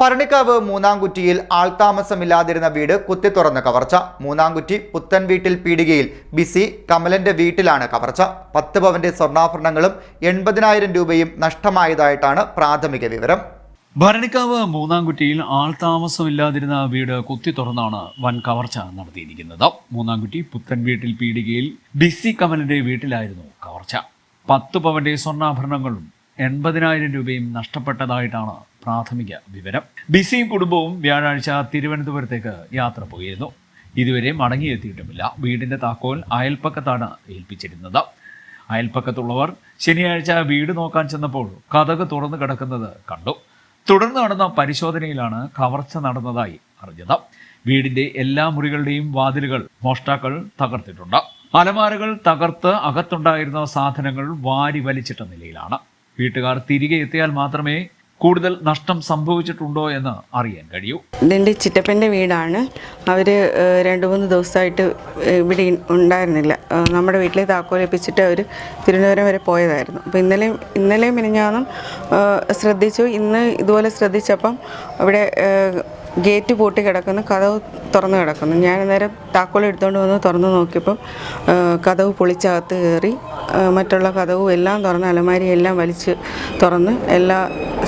ഭരണിക്കാവ് മൂന്നാംകുറ്റിയിൽ ആൾതാമസമില്ലാതിരുന്ന വീട് കുത്തി തുറന്ന് കവർച്ച. മൂന്നാംകുറ്റി പുത്തൻ വീട്ടിൽ പീടികയിൽ ബിസി കമലന്റെ വീട്ടിലാണ് കവർച്ച. പത്ത് പവന്റെ സ്വർണാഭരണങ്ങളും എൺപതിനായിരം രൂപയും നഷ്ടമായതായിട്ടാണ് പ്രാഥമിക വിവരം. ഭരണിക്കാവ് മൂന്നാംകുറ്റിയിൽ ആൾതാമസമില്ലാതിരുന്ന വീട് കുത്തി തുറന്നാണ് വൻ കവർച്ച നടത്തിയിരിക്കുന്നത്. മൂന്നാംകുറ്റി പുത്തൻ വീട്ടിൽ പീടികയിൽ ബിസി കമലിന്റെ വീട്ടിലായിരുന്നു കവർച്ച. പത്ത് പവന്റെ സ്വർണാഭരണങ്ങളും എൺപതിനായിരം രൂപയും നഷ്ടപ്പെട്ടതായിട്ടാണ് പ്രാഥമിക വിവരം. ബിസിയും കുടുംബവും വ്യാഴാഴ്ച തിരുവനന്തപുരത്തേക്ക് യാത്ര പോയിരുന്നു. ഇതുവരെ മടങ്ങിയെത്തിയിട്ടുമില്ല. വീടിന്റെ താക്കോൽ അയൽപ്പക്കത്താണ് ഏൽപ്പിച്ചിരുന്നത്. അയൽപ്പക്കത്തുള്ളവർ ശനിയാഴ്ച വീട് നോക്കാൻ ചെന്നപ്പോൾ കഥക് തുറന്നു കിടക്കുന്നത് കണ്ടു. തുടർന്ന് നടന്ന പരിശോധനയിലാണ് കവർച്ച നടന്നതായി അറിഞ്ഞത്. വീടിന്റെ എല്ലാ മുറികളുടെയും വാതിലുകൾ മോഷ്ടാക്കൾ തകർത്തിട്ടുണ്ട്. അലമാരകൾ തകർത്ത് അകത്തുണ്ടായിരുന്ന സാധനങ്ങൾ വാരി വലിച്ചിട്ട നിലയിലാണ്. വീട്ടുകാർ തിരികെ എത്തിയാൽ മാത്രമേ കൂടുതൽ നഷ്ടം സംഭവിച്ചിട്ടുണ്ടോ എന്ന് അറിയാൻ കഴിയൂ. ഇതെന്റെ ചിറ്റപ്പന്റെ വീടാണ്. അവർ രണ്ട് മൂന്ന് ദിവസമായിട്ട് ഇവിടെ ഉണ്ടായിരുന്നില്ല. നമ്മുടെ വീട്ടിലെ താക്കോലിപ്പിച്ചിട്ട് അവർ തിരുവനന്തപുരം വരെ പോയതായിരുന്നു. അപ്പോൾ ഇന്നലെയും ഇന്നലെയും മിനിഞ്ഞാന്നും ശ്രദ്ധിച്ചു. ഇന്ന് ഇതുപോലെ ശ്രദ്ധിച്ചപ്പം അവിടെ ഗേറ്റ് പൂട്ടി കിടക്കുന്നു കഥവ് തുറന്ന് കിടക്കുന്നു. ഞാൻ അന്നേരം താക്കോൽ എടുത്തുകൊണ്ട് വന്ന് തുറന്ന് നോക്കിയപ്പം കഥവ് പൊളിച്ചകത്ത് കയറി മറ്റുള്ള കഥവും എല്ലാം തുറന്ന് അലമാരിയെല്ലാം വലിച്ച് തുറന്ന് എല്ലാ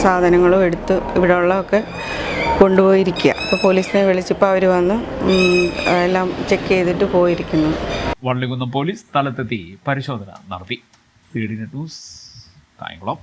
സാധനങ്ങളും എടുത്ത് ഇവിടെ ഉള്ളതൊക്കെ കൊണ്ടുപോയിരിക്കുക. അപ്പോൾ പോലീസിനെ വിളിച്ചപ്പോൾ അവർ വന്ന് എല്ലാം ചെക്ക് ചെയ്തിട്ട് പോയിരിക്കുന്നു. വള്ളികുന്നം പോലീസ് സ്ഥലത്തെത്തി പരിശോധന നടത്തി. C D news Kayamkulam.